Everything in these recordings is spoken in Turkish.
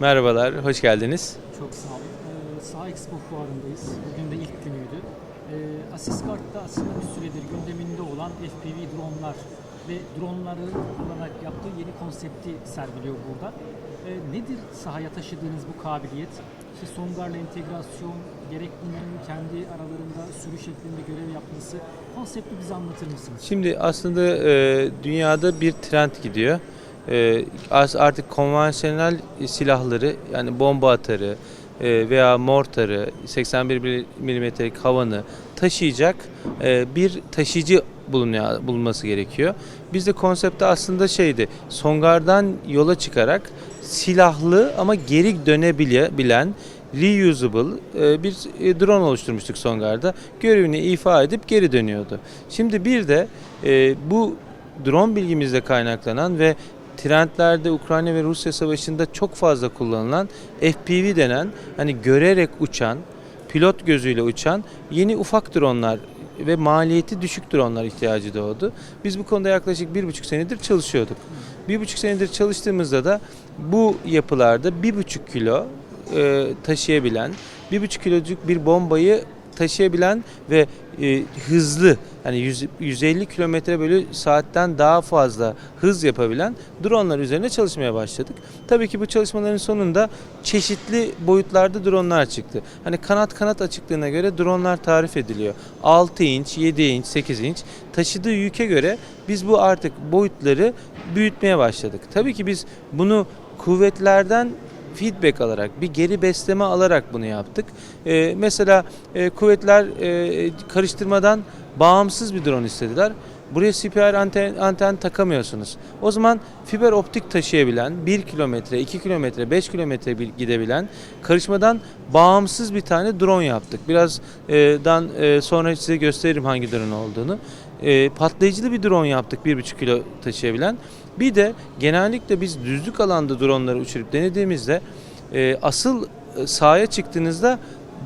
Merhabalar, hoş geldiniz. Çok sağ olun. Ee, Sağ Expo fuarındayız. Bugün de ilk günüydü. Ee, Asiskart'ta aslında bir süredir gündeminde olan FPV dronlar ve dronları kullanarak yaptığı yeni konsepti sergiliyor burada. Ee, nedir sahaya taşıdığınız bu kabiliyet? İşte Songar'la entegrasyon, gerek bunların kendi aralarında sürü şeklinde görev yapması. Konsepti bize anlatır mısınız? Şimdi aslında e, dünyada bir trend gidiyor. E, az- artık konvansiyonel silahları yani bomba atarı e, veya mortarı 81 milimetrelik havanı taşıyacak e, bir taşıyıcı bulunuyor, bulunması gerekiyor. Bizde konsepte aslında şeydi songardan yola çıkarak silahlı ama geri dönebilen reusable e, bir drone oluşturmuştuk Songar'da. Görevini ifa edip geri dönüyordu. Şimdi bir de bu drone bilgimizle kaynaklanan ve trendlerde Ukrayna ve Rusya savaşında çok fazla kullanılan FPV denen hani görerek uçan, pilot gözüyle uçan yeni ufak dronlar ve maliyeti düşük dronlar ihtiyacı doğdu. Biz bu konuda yaklaşık bir buçuk senedir çalışıyorduk. Bir buçuk senedir çalıştığımızda da bu yapılarda bir buçuk kilo e, taşıyabilen, bir buçuk kiloluk bir bombayı taşıyabilen ve e, hızlı yani 100, 150 kilometre bölü saatten daha fazla hız yapabilen dronlar üzerine çalışmaya başladık. Tabii ki bu çalışmaların sonunda çeşitli boyutlarda dronlar çıktı. Hani kanat kanat açıklığına göre dronlar tarif ediliyor. 6 inç, 7 inç, 8 inç taşıdığı yüke göre biz bu artık boyutları büyütmeye başladık. Tabii ki biz bunu kuvvetlerden feedback alarak, bir geri besleme alarak bunu yaptık. Ee, mesela e, kuvvetler e, karıştırmadan bağımsız bir drone istediler. Buraya CPR anten, anten takamıyorsunuz. O zaman fiber optik taşıyabilen 1 kilometre, 2 kilometre, 5 kilometre gidebilen karışmadan bağımsız bir tane drone yaptık. Birazdan e, sonra size gösteririm hangi drone olduğunu. E, patlayıcılı bir drone yaptık 1,5 kilo taşıyabilen. Bir de genellikle biz düzlük alanda dronları uçurup denediğimizde e, asıl e, sahaya çıktığınızda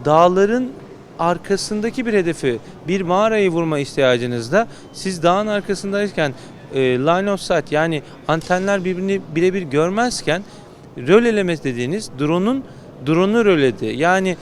dağların arkasındaki bir hedefi, bir mağarayı vurma ihtiyacınızda siz dağın arkasındayken e, line of sight yani antenler birbirini birebir görmezken röleleme dediğiniz drone'un drone'u röledi. Yani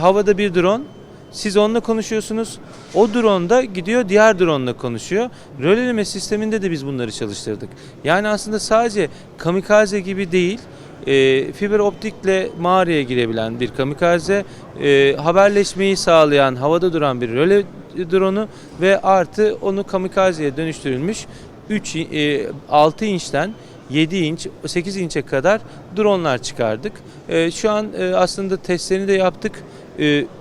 havada bir drone siz onunla konuşuyorsunuz. O drone da gidiyor diğer drone'la konuşuyor. Röleleme sisteminde de biz bunları çalıştırdık. Yani aslında sadece kamikaze gibi değil, e, fiber optikle mağaraya girebilen bir kamikaze, e, haberleşmeyi sağlayan havada duran bir röle drone'u ve artı onu kamikazeye dönüştürülmüş 3 e, 6 inçten 7 inç, 8 inçe kadar dronlar çıkardık. E, şu an e, aslında testlerini de yaptık.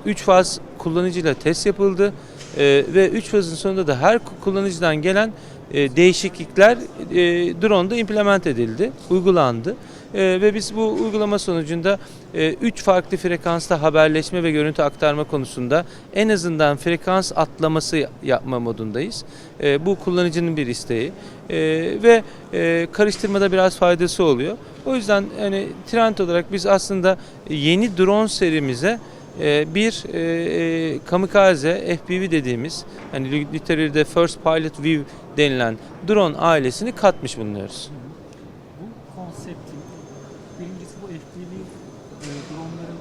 3 faz kullanıcıyla test yapıldı E, ve 3 fazın sonunda da her kullanıcıdan gelen e, değişiklikler e, drone'da implement edildi, uygulandı. E, ve biz bu uygulama sonucunda 3 farklı frekansta haberleşme ve görüntü aktarma konusunda en azından frekans atlaması yapma modundayız. E, bu kullanıcının bir isteği E, ve e, karıştırmada biraz faydası oluyor. O yüzden hani trend olarak biz aslında yeni drone serimize e, bir e, e, kamikaze FPV dediğimiz hani literally First Pilot View denilen drone ailesini katmış bulunuyoruz. Bu konseptin birincisi bu FPV e, dronların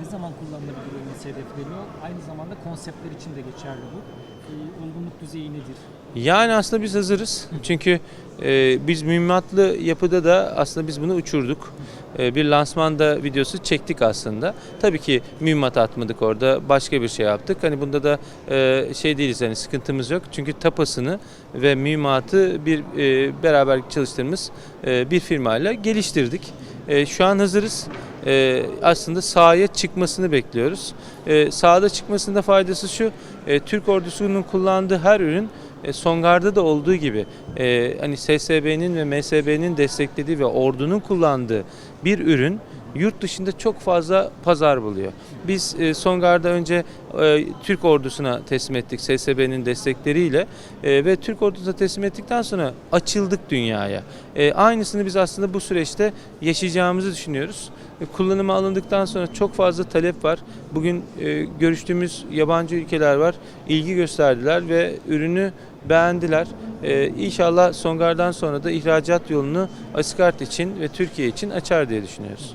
ne zaman kullanılabildiğini hedefleniyor. Aynı zamanda konseptler için de geçerli bu. E, olgunluk düzeyi nedir? Yani aslında biz hazırız. Çünkü e, biz mühimmatlı yapıda da aslında biz bunu uçurduk. E, bir lansmanda videosu çektik aslında. Tabii ki mühimmat atmadık orada. Başka bir şey yaptık. Hani bunda da e, şey değiliz hani sıkıntımız yok. Çünkü tapasını ve mühimmatı bir e, beraber çalıştığımız e, bir firmayla geliştirdik. E, şu an hazırız. E, aslında sahaya çıkmasını bekliyoruz. E, sahada çıkmasında faydası şu. e, Türk ordusunun kullandığı her ürün e, Songar'da da olduğu gibi e, hani SSB'nin ve MSB'nin desteklediği ve ordunun kullandığı bir ürün yurt dışında çok fazla pazar buluyor. Biz e, Songar'da önce e, Türk ordusuna teslim ettik SSB'nin destekleriyle e, ve Türk ordusuna teslim ettikten sonra açıldık dünyaya. E, aynısını biz aslında bu süreçte yaşayacağımızı düşünüyoruz. E, kullanıma alındıktan sonra çok fazla talep var. Bugün e, görüştüğümüz yabancı ülkeler var. ilgi gösterdiler ve ürünü beğendiler. Ee, inşallah Songar'dan sonra da ihracat yolunu Asikart için ve Türkiye için açar diye düşünüyoruz.